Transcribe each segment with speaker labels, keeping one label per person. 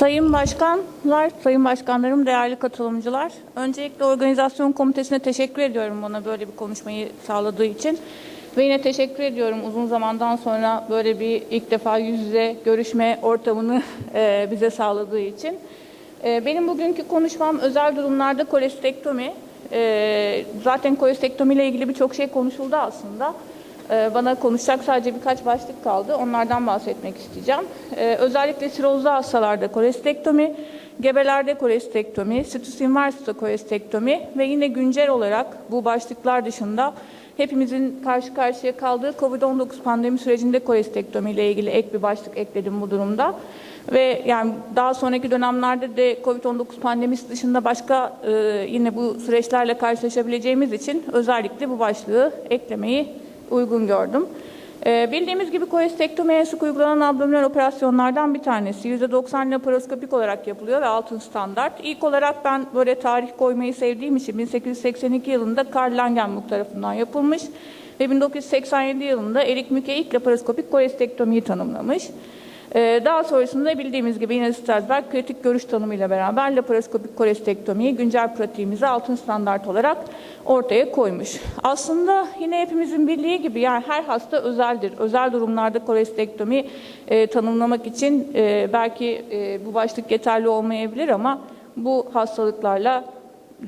Speaker 1: Sayın Başkanlar, Sayın Başkanlarım, değerli katılımcılar. Öncelikle organizasyon komitesine teşekkür ediyorum bana böyle bir konuşmayı sağladığı için. Ve yine teşekkür ediyorum uzun zamandan sonra böyle bir ilk defa yüz yüze görüşme ortamını e, bize sağladığı için. E, benim bugünkü konuşmam özel durumlarda kolestektomi. E, zaten kolestektomi ile ilgili birçok şey konuşuldu aslında. Ee, Bana konuşacak sadece birkaç başlık kaldı. Onlardan bahsetmek isteyeceğim. Ee, Özellikle sirozlu hastalarda kolestektomi, gebelerde kolestektomi, situs inversus'ta kolestektomi ve yine güncel olarak bu başlıklar dışında hepimizin karşı karşıya kaldığı COVID-19 pandemi sürecinde kolestektomi ile ilgili ek bir başlık ekledim bu durumda. Ve yani daha sonraki dönemlerde de COVID-19 pandemisi dışında başka e, yine bu süreçlerle karşılaşabileceğimiz için özellikle bu başlığı eklemeyi uygun gördüm. Ee, bildiğimiz gibi kolestektomi en sık uygulanan abdominal operasyonlardan bir tanesi. %90 laparoskopik olarak yapılıyor ve altın standart. İlk olarak ben böyle tarih koymayı sevdiğim için 1882 yılında Karl Langenburg tarafından yapılmış ve 1987 yılında Erik Müke ilk laparoskopik kolestektomiyi tanımlamış. Ee, Daha sonrasında bildiğimiz gibi yine Strasberg kritik görüş tanımıyla beraber laparoskopik kolestektomiyi güncel pratiğimize altın standart olarak ortaya koymuş. Aslında yine hepimizin bildiği gibi yani her hasta özeldir. Özel durumlarda kolestektomi e, tanımlamak için e, belki e, bu başlık yeterli olmayabilir ama bu hastalıklarla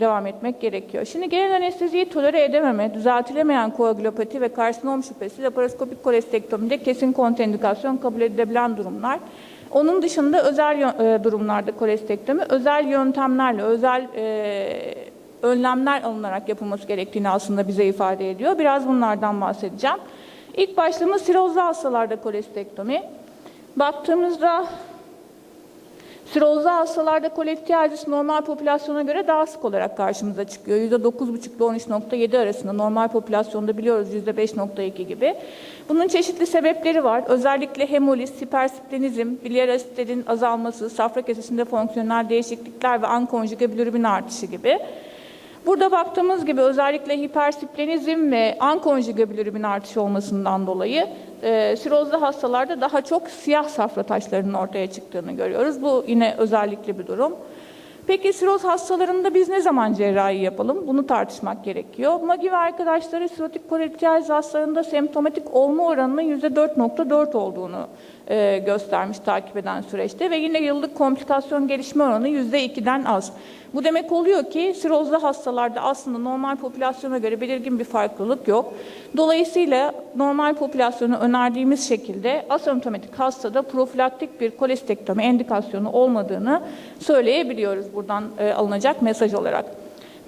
Speaker 1: devam etmek gerekiyor. Şimdi genel anesteziyi tolere edememe, düzeltilemeyen koagülopati ve karsinom şüphesi laparoskopik kolestektomide kesin kontraindikasyon kabul edilebilen durumlar. Onun dışında özel e, durumlarda kolestektomi özel yöntemlerle, özel e, önlemler alınarak yapılması gerektiğini aslında bize ifade ediyor. Biraz bunlardan bahsedeceğim. İlk başlığımız sirozlu hastalarda kolestektomi. Baktığımızda Sirozlu hastalarda kolektiği normal popülasyona göre daha sık olarak karşımıza çıkıyor. %9,5 ile 13,7 arasında normal popülasyonda biliyoruz %5,2 gibi. Bunun çeşitli sebepleri var. Özellikle hemoliz, hipersplenizm, biliyer asitlerin azalması, safra kesesinde fonksiyonel değişiklikler ve ankonjüge bilirubin artışı gibi. Burada baktığımız gibi özellikle hipersplenizm ve ankonjüge bilirubin artışı olmasından dolayı e, sirozlu hastalarda daha çok siyah safra taşlarının ortaya çıktığını görüyoruz. Bu yine özellikle bir durum. Peki siroz hastalarında biz ne zaman cerrahi yapalım? Bunu tartışmak gerekiyor. Magi ve arkadaşları sirotik kolektiğiz hastalarında semptomatik olma oranının %4.4 olduğunu e, göstermiş takip eden süreçte ve yine yıllık komplikasyon gelişme oranı %2'den az. Bu demek oluyor ki sirozlu hastalarda aslında normal popülasyona göre belirgin bir farklılık yok. Dolayısıyla normal popülasyonu önerdiğimiz şekilde asemptomatik hastada profilaktik bir kolestektomi endikasyonu olmadığını söyleyebiliyoruz buradan e, alınacak mesaj olarak.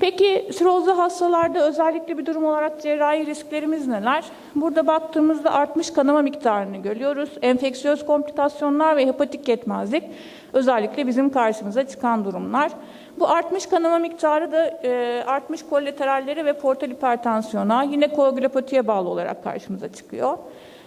Speaker 1: Peki sirozlu hastalarda özellikle bir durum olarak cerrahi risklerimiz neler? Burada baktığımızda artmış kanama miktarını görüyoruz. Enfeksiyöz komplikasyonlar ve hepatik yetmezlik özellikle bizim karşımıza çıkan durumlar. Bu artmış kanama miktarı da e, artmış kolateralleri ve portal hipertansiyona yine koagülopatiye bağlı olarak karşımıza çıkıyor.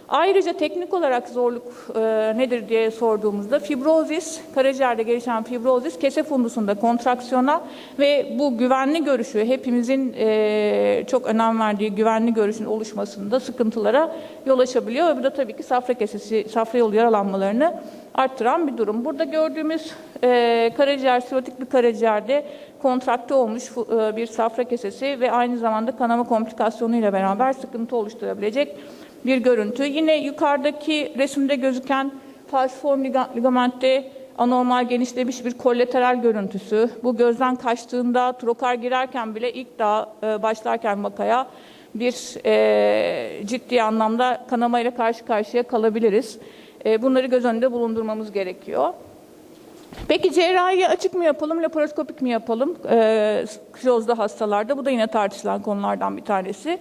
Speaker 1: Ayrıca teknik olarak zorluk e, nedir diye sorduğumuzda fibrozis, karaciğerde gelişen fibrozis kese fundusunda kontraksiyona ve bu güvenli görüşü hepimizin e, çok önem verdiği güvenli görüşün oluşmasında sıkıntılara yol açabiliyor. Ve bu da tabii ki safra kesesi, safra yolu yaralanmalarını arttıran bir durum. Burada gördüğümüz e, karaciğer, sirotik bir karaciğerde kontrakte olmuş e, bir safra kesesi ve aynı zamanda kanama komplikasyonuyla beraber sıkıntı oluşturabilecek bir görüntü. Yine yukarıdaki resimde gözüken falsiform liga- ligamentte anormal genişlemiş bir kollateral görüntüsü. Bu gözden kaçtığında trokar girerken bile ilk daha e, başlarken vakaya bir e, ciddi anlamda kanamayla karşı karşıya kalabiliriz. E, bunları göz önünde bulundurmamız gerekiyor. Peki cerrahiyi açık mı yapalım, laparoskopik mi yapalım e, sirozlu hastalarda? Bu da yine tartışılan konulardan bir tanesi.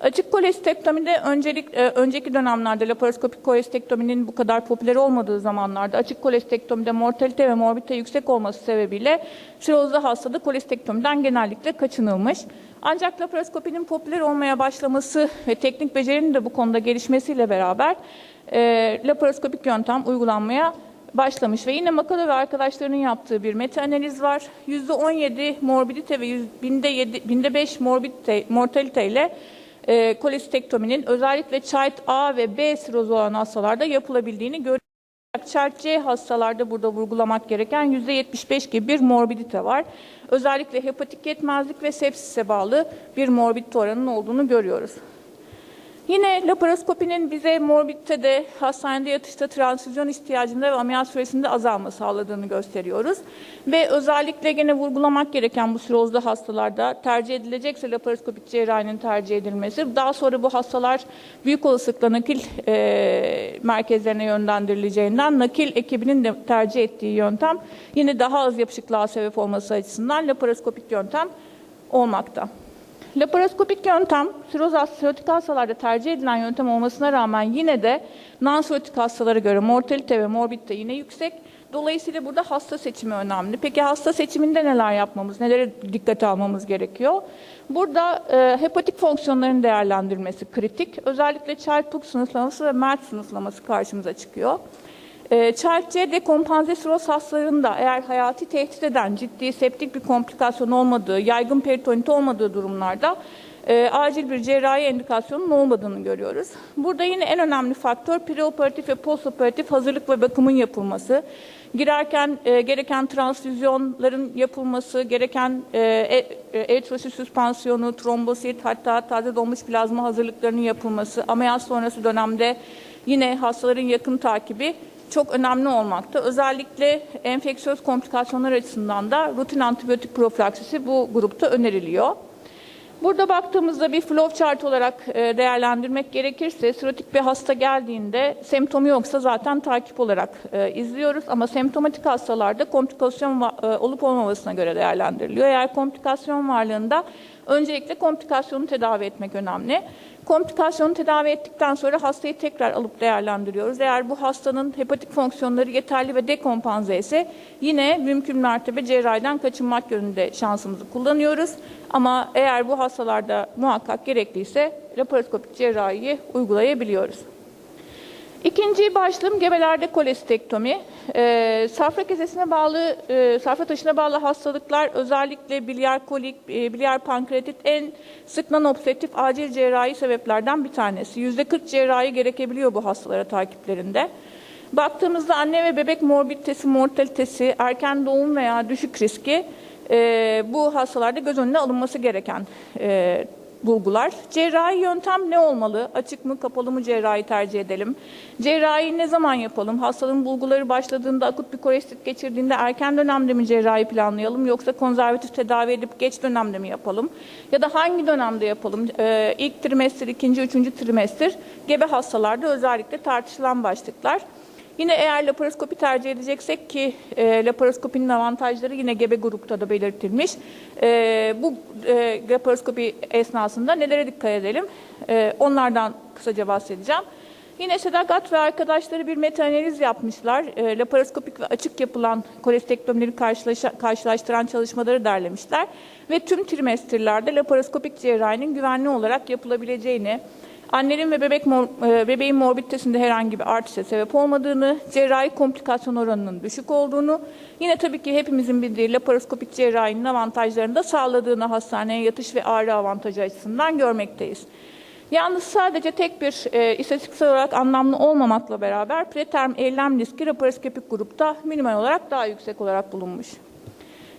Speaker 1: Açık kolestektomide öncelik, e, önceki dönemlerde laparoskopik kolestektominin bu kadar popüler olmadığı zamanlarda açık kolestektomide mortalite ve morbidite yüksek olması sebebiyle sirozlu hastada kolestektomiden genellikle kaçınılmış. Ancak laparoskopinin popüler olmaya başlaması ve teknik becerinin de bu konuda gelişmesiyle beraber e, laparoskopik yöntem uygulanmaya başlamış ve yine Makala ve arkadaşlarının yaptığı bir meta analiz var. %17 morbidite ve yüz- binde, yedi, binde 5 morbidite, mortalite ile e, kolestektominin özellikle child A ve B sirozu olan hastalarda yapılabildiğini görüyoruz. Çerçe hastalarda burada vurgulamak gereken %75 gibi bir morbidite var. Özellikle hepatik yetmezlik ve sepsise bağlı bir morbidite oranının olduğunu görüyoruz. Yine laparoskopinin bize morbiditede hastanede yatışta transfüzyon ihtiyacında ve ameliyat süresinde azalma sağladığını gösteriyoruz. Ve özellikle gene vurgulamak gereken bu sirozlu hastalarda tercih edilecekse laparoskopik cerrahinin tercih edilmesi. Daha sonra bu hastalar büyük olasılıkla nakil e, merkezlerine yönlendirileceğinden nakil ekibinin de tercih ettiği yöntem yine daha az yapışıklığa sebep olması açısından laparoskopik yöntem olmakta. Laparoskopik yöntem siroz sirotik hastalarda tercih edilen yöntem olmasına rağmen yine de non-sirotik hastalara göre mortalite ve morbidite yine yüksek. Dolayısıyla burada hasta seçimi önemli. Peki hasta seçiminde neler yapmamız, nelere dikkate almamız gerekiyor? Burada e, hepatik fonksiyonların değerlendirilmesi kritik. Özellikle Child-Pugh sınıflaması ve MERT sınıflaması karşımıza çıkıyor. E, Child-C dekompanze siroz hastalarında eğer hayati tehdit eden ciddi septik bir komplikasyon olmadığı, yaygın peritonit olmadığı durumlarda e, acil bir cerrahi endikasyonun olmadığını görüyoruz. Burada yine en önemli faktör preoperatif ve postoperatif hazırlık ve bakımın yapılması. Girerken e, gereken transfüzyonların yapılması, gereken e, e, eritrosit süspansiyonu, trombosit hatta taze donmuş plazma hazırlıklarının yapılması, ameliyat sonrası dönemde yine hastaların yakın takibi çok önemli olmakta. Özellikle enfeksiyöz komplikasyonlar açısından da rutin antibiyotik profilaksisi bu grupta öneriliyor. Burada baktığımızda bir flow chart olarak e, değerlendirmek gerekirse sirotik bir hasta geldiğinde semptomu yoksa zaten takip olarak e, izliyoruz ama semptomatik hastalarda komplikasyon e, olup olmamasına göre değerlendiriliyor. Eğer komplikasyon varlığında öncelikle komplikasyonu tedavi etmek önemli. Komplikasyonu tedavi ettikten sonra hastayı tekrar alıp değerlendiriyoruz. Eğer bu hastanın hepatik fonksiyonları yeterli ve dekompanze ise yine mümkün mertebe cerrahiden kaçınmak yönünde şansımızı kullanıyoruz. Ama eğer bu hastalarda muhakkak gerekliyse laparoskopik cerrahiyi uygulayabiliyoruz. İkinci başlığım gebelerde kolestektomi. E, safra kesesine bağlı, e, safra taşına bağlı hastalıklar özellikle biliyer kolik, e, biliyer pankreatit en sık non-obstruktif acil cerrahi sebeplerden bir tanesi. Yüzde 40 cerrahi gerekebiliyor bu hastalara takiplerinde. Baktığımızda anne ve bebek morbiditesi, mortalitesi, erken doğum veya düşük riski e, bu hastalarda göz önüne alınması gereken e, bulgular. Cerrahi yöntem ne olmalı? Açık mı, kapalı mı cerrahi tercih edelim? Cerrahi ne zaman yapalım? Hastalığın bulguları başladığında, akut bir kolestit geçirdiğinde erken dönemde mi cerrahi planlayalım? Yoksa konservatif tedavi edip geç dönemde mi yapalım? Ya da hangi dönemde yapalım? Ee, ilk trimester, ikinci, üçüncü trimester gebe hastalarda özellikle tartışılan başlıklar. Yine eğer laparoskopi tercih edeceksek ki e, laparoskopinin avantajları yine gebe grupta da belirtilmiş. E, bu e, laparoskopi esnasında nelere dikkat edelim? E, onlardan kısaca bahsedeceğim. Yine Sedagat ve arkadaşları bir metaanaliz yapmışlar. E, laparoskopik ve açık yapılan kolestektomileri karşılaştıran çalışmaları derlemişler. Ve tüm trimesterlerde laparoskopik cerrahinin güvenli olarak yapılabileceğini, Annenin ve bebek mor, e, bebeğin morbiditesinde herhangi bir artışa sebep olmadığını, cerrahi komplikasyon oranının düşük olduğunu, yine tabii ki hepimizin bildiği laparoskopik cerrahinin avantajlarını da sağladığını hastaneye yatış ve ağrı avantajı açısından görmekteyiz. Yalnız sadece tek bir e, istatistiksel olarak anlamlı olmamakla beraber preterm eylem riski laparoskopik grupta minimal olarak daha yüksek olarak bulunmuş.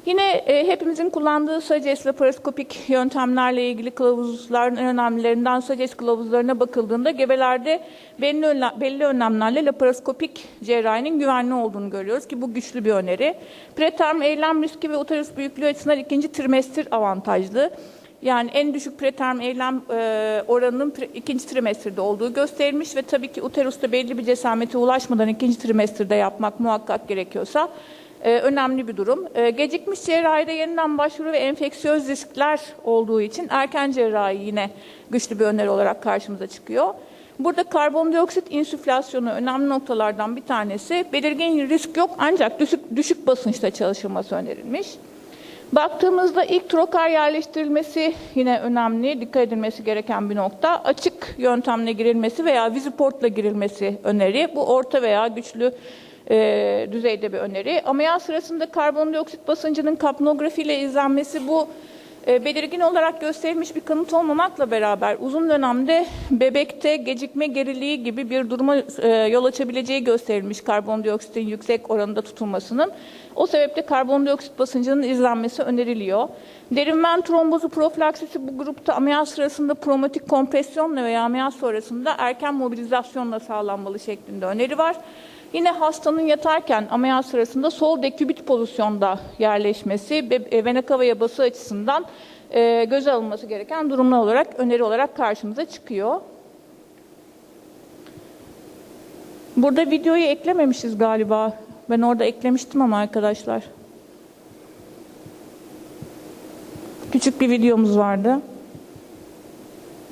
Speaker 1: Yine e, hepimizin kullandığı SACES laparoskopik yöntemlerle ilgili kılavuzların en önemlilerinden SACES kılavuzlarına bakıldığında gebelerde belli, önlem, belli önlemlerle laparoskopik cerrahinin güvenli olduğunu görüyoruz ki bu güçlü bir öneri. Preterm eylem riski ve uterus büyüklüğü açısından ikinci trimester avantajlı. Yani en düşük preterm eylem e, oranının pre, ikinci trimesterde olduğu gösterilmiş ve tabii ki uterusta belli bir cesamete ulaşmadan ikinci trimesterde yapmak muhakkak gerekiyorsa e, önemli bir durum. E, gecikmiş cerrahide yeniden başvuru ve enfeksiyöz riskler olduğu için erken cerrahi yine güçlü bir öneri olarak karşımıza çıkıyor. Burada karbondioksit insüflasyonu önemli noktalardan bir tanesi. Belirgin risk yok ancak düşük, düşük basınçta çalışılması önerilmiş. Baktığımızda ilk trokar yerleştirilmesi yine önemli, dikkat edilmesi gereken bir nokta. Açık yöntemle girilmesi veya viziportla girilmesi öneri. Bu orta veya güçlü e, düzeyde bir öneri. Ameliyat sırasında karbondioksit basıncının kapnografi ile izlenmesi bu E, belirgin olarak gösterilmiş bir kanıt olmamakla beraber uzun dönemde bebekte gecikme geriliği gibi bir duruma e, yol açabileceği gösterilmiş karbondioksitin yüksek oranında tutulmasının. O sebeple karbondioksit basıncının izlenmesi öneriliyor. Derin ven trombozu profilaksisi bu grupta ameliyat sırasında promotik kompresyonla veya ameliyat sonrasında erken mobilizasyonla sağlanmalı şeklinde öneri var. Yine hastanın yatarken ameliyat sırasında sol dekübit pozisyonda yerleşmesi ve e, vena cava'ya bası açısından e, göze alınması gereken durumlar olarak öneri olarak karşımıza çıkıyor. Burada videoyu eklememişiz galiba. Ben orada eklemiştim ama arkadaşlar. Küçük bir videomuz vardı.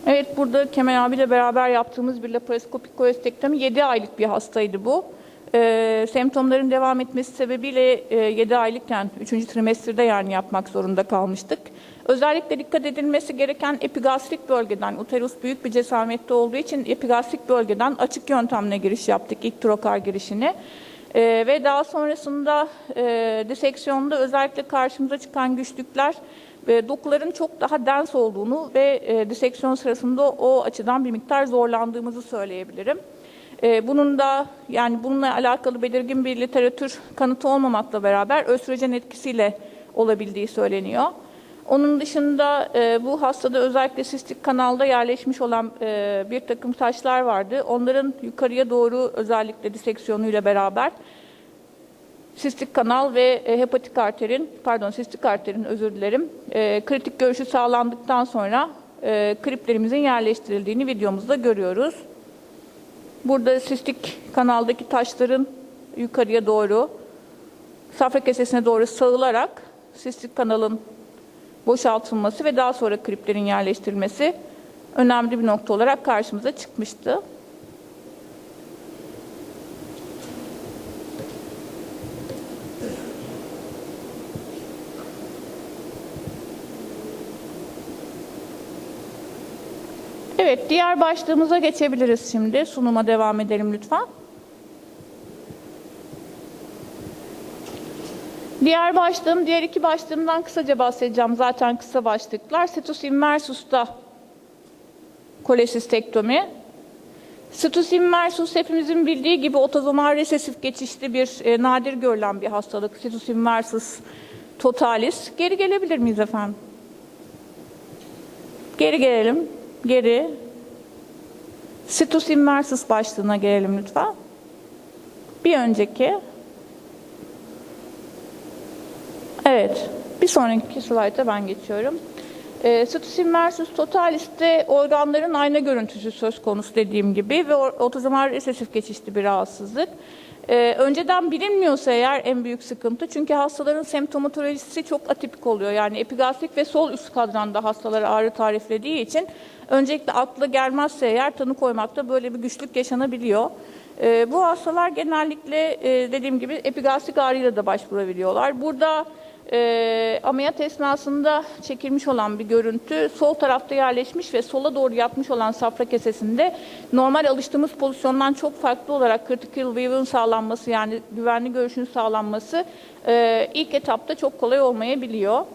Speaker 1: Evet burada Kemal abiyle beraber yaptığımız bir laparoskopik kolestektomi 7 aylık bir hastaydı bu. Ee, semptomların devam etmesi sebebiyle e, 7 aylıkken 3. trimesterde yani yapmak zorunda kalmıştık. Özellikle dikkat edilmesi gereken epigastrik bölgeden, uterus büyük bir cesamette olduğu için epigastrik bölgeden açık yöntemle giriş yaptık ilk trokar girişini. Ee, ve daha sonrasında e, diseksiyonda özellikle karşımıza çıkan güçlükler e, dokuların çok daha dens olduğunu ve e, diseksiyon sırasında o açıdan bir miktar zorlandığımızı söyleyebilirim. E, bunun da yani bununla alakalı belirgin bir literatür kanıtı olmamakla beraber östrojen etkisiyle olabildiği söyleniyor. Onun dışında e, bu hastada özellikle sistik kanalda yerleşmiş olan e, bir takım taşlar vardı. Onların yukarıya doğru özellikle diseksiyonuyla beraber sistik kanal ve e, hepatik arterin, pardon sistik arterin özür dilerim, e, kritik görüşü sağlandıktan sonra kriplerimizin yerleştirildiğini videomuzda görüyoruz. Burada sistik kanaldaki taşların yukarıya doğru, safra kesesine doğru sağılarak sistik kanalın boşaltılması ve daha sonra kriplerin yerleştirilmesi önemli bir nokta olarak karşımıza çıkmıştı. Evet, diğer başlığımıza geçebiliriz şimdi. Sunuma devam edelim lütfen. Diğer başlığım, diğer iki başlığımdan kısaca bahsedeceğim. Zaten kısa başlıklar. Situs inversus'ta kolesistektomi. Situs inversus hepimizin bildiği gibi otozomal resesif geçişli bir e, nadir görülen bir hastalık. Situs inversus totalis. Geri gelebilir miyiz efendim? Geri gelelim. Geri. Situs inversus başlığına gelelim lütfen. Bir önceki. Evet. Bir sonraki slayta ben geçiyorum. E, Situs inversus totaliste organların ayna görüntüsü söz konusu dediğim gibi ve otozomal resesif geçişli bir rahatsızlık. Ee, önceden bilinmiyorsa eğer en büyük sıkıntı çünkü hastaların semptomatolojisi çok atipik oluyor. Yani epigastrik ve sol üst kadranda hastalara ağrı tariflediği için öncelikle akla gelmezse eğer tanı koymakta böyle bir güçlük yaşanabiliyor. Ee, bu hastalar genellikle e, dediğim gibi epigastrik ağrıyla da başvurabiliyorlar. Burada e, ameliyat esnasında çekilmiş olan bir görüntü sol tarafta yerleşmiş ve sola doğru yapmış olan safra kesesinde normal alıştığımız pozisyondan çok farklı olarak critical view'un sağlanması yani güvenli görüşün sağlanması e, ilk etapta çok kolay olmayabiliyor.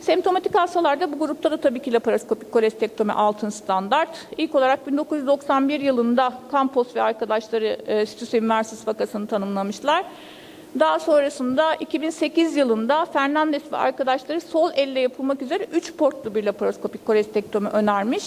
Speaker 1: Semptomatik hastalarda bu grupta da tabii ki laparoskopik kolestektomi altın standart. İlk olarak 1991 yılında Campos ve arkadaşları e, Situs inversus vakasını tanımlamışlar. Daha sonrasında 2008 yılında Fernandez ve arkadaşları sol elle yapılmak üzere 3 portlu bir laparoskopik kolestektomi önermiş.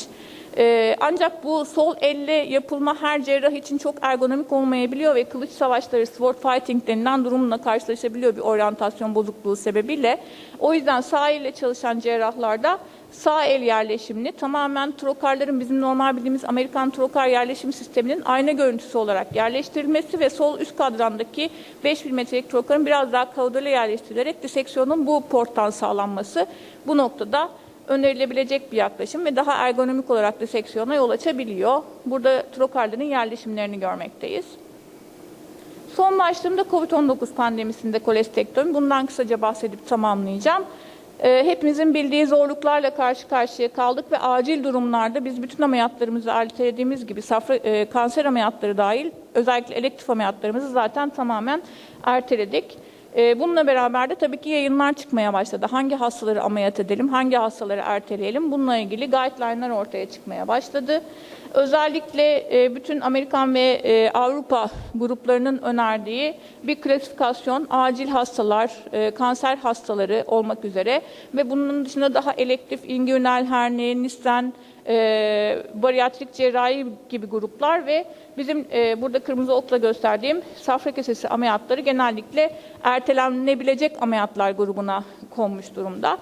Speaker 1: Ee, ancak bu sol elle yapılma her cerrah için çok ergonomik olmayabiliyor ve kılıç savaşları, sword fighting denilen durumla karşılaşabiliyor bir oryantasyon bozukluğu sebebiyle. O yüzden sağ elle çalışan cerrahlarda sağ el yerleşimini tamamen trokarların bizim normal bildiğimiz Amerikan trokar yerleşim sisteminin ayna görüntüsü olarak yerleştirilmesi ve sol üst kadrandaki 5 milimetrelik trokarın biraz daha kaudale yerleştirilerek diseksiyonun bu porttan sağlanması bu noktada önerilebilecek bir yaklaşım ve daha ergonomik olarak diseksiyona yol açabiliyor. Burada trokarların yerleşimlerini görmekteyiz. Son başlığımda COVID-19 pandemisinde kolestektomi. Bundan kısaca bahsedip tamamlayacağım. E, hepimizin bildiği zorluklarla karşı karşıya kaldık ve acil durumlarda biz bütün ameliyatlarımızı ertelediğimiz gibi safra, e, kanser ameliyatları dahil özellikle elektif ameliyatlarımızı zaten tamamen erteledik. E, bununla beraber de tabii ki yayınlar çıkmaya başladı. Hangi hastaları ameliyat edelim, hangi hastaları erteleyelim bununla ilgili guideline'lar ortaya çıkmaya başladı. Özellikle e, bütün Amerikan ve e, Avrupa gruplarının önerdiği bir klasifikasyon acil hastalar, e, kanser hastaları olmak üzere ve bunun dışında daha elektif, ingünal hernia, nisten, e, bariyatrik cerrahi gibi gruplar ve bizim e, burada kırmızı okla gösterdiğim safra kesesi ameliyatları genellikle ertelenebilecek ameliyatlar grubuna konmuş durumda.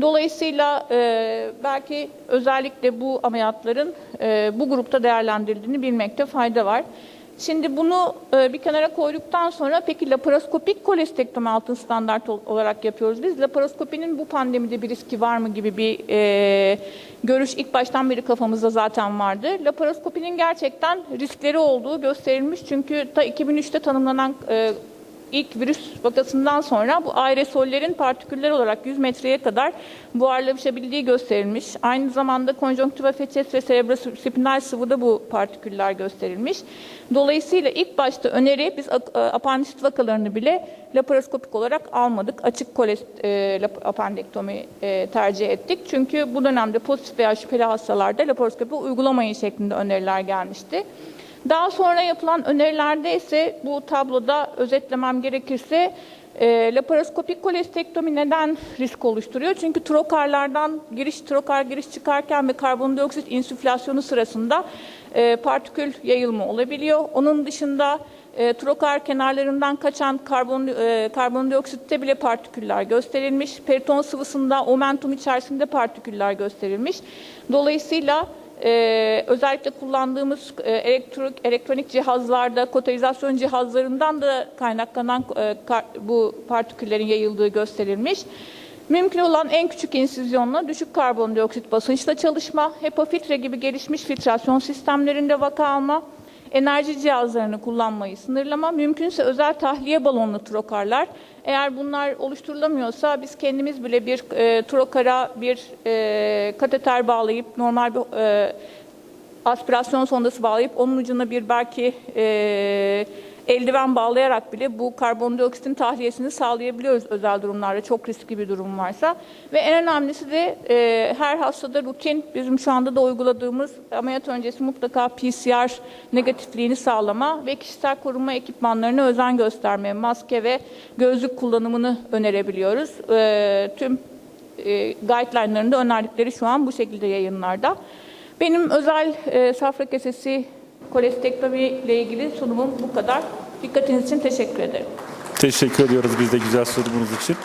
Speaker 1: Dolayısıyla e, belki özellikle bu ameliyatların e, bu grupta değerlendirildiğini bilmekte fayda var. Şimdi bunu e, bir kenara koyduktan sonra peki laparoskopik kolestektomi altın standart ol- olarak yapıyoruz. Biz laparoskopinin bu pandemide bir riski var mı gibi bir e, görüş ilk baştan beri kafamızda zaten vardı. Laparoskopinin gerçekten riskleri olduğu gösterilmiş. Çünkü ta 2003'te tanımlanan e, ilk virüs vakasından sonra bu aerosollerin partiküller olarak 100 metreye kadar buharlaşabildiği gösterilmiş. Aynı zamanda konjonktiva feces ve cerebrospinal sıvıda bu partiküller gösterilmiş. Dolayısıyla ilk başta öneri biz e, apandisit vakalarını bile laparoskopik olarak almadık. Açık kolest e, apandektomi e, tercih ettik. Çünkü bu dönemde pozitif veya şüpheli hastalarda laparoskopi uygulamayın şeklinde öneriler gelmişti. Daha sonra yapılan önerilerde ise bu tabloda özetlemem gerekirse e, laparoskopik kolestektomi neden risk oluşturuyor? Çünkü trokarlardan giriş, trokar giriş çıkarken ve karbondioksit insüflasyonu sırasında e, partikül yayılma olabiliyor. Onun dışında e, trokar kenarlarından kaçan karbon, e, karbondioksitte bile partiküller gösterilmiş. Periton sıvısında, omentum içerisinde partiküller gösterilmiş. Dolayısıyla ee, özellikle kullandığımız e, elektrik, elektronik cihazlarda, koterizasyon cihazlarından da kaynaklanan e, kar- bu partiküllerin yayıldığı gösterilmiş. Mümkün olan en küçük insizyonla düşük karbondioksit basınçla çalışma, HEPA filtre gibi gelişmiş filtrasyon sistemlerinde vaka alma, enerji cihazlarını kullanmayı sınırlama, mümkünse özel tahliye balonlu trokarlar. Eğer bunlar oluşturulamıyorsa biz kendimiz bile bir e, trokara bir e, kateter bağlayıp normal bir e, aspirasyon sondası bağlayıp onun ucuna bir belki e, eldiven bağlayarak bile bu karbondioksitin tahliyesini sağlayabiliyoruz özel durumlarda çok riskli bir durum varsa. Ve en önemlisi de e, her hastada rutin bizim şu anda da uyguladığımız ameliyat öncesi mutlaka PCR negatifliğini sağlama ve kişisel korunma ekipmanlarına özen göstermeye, maske ve gözlük kullanımını önerebiliyoruz. E, tüm e, guideline'larında önerdikleri şu an bu şekilde yayınlarda. Benim özel e, safra kesesi kolestektomi ile ilgili sunumum bu kadar. Dikkatiniz için teşekkür ederim.
Speaker 2: Teşekkür ediyoruz biz de güzel sunumunuz için.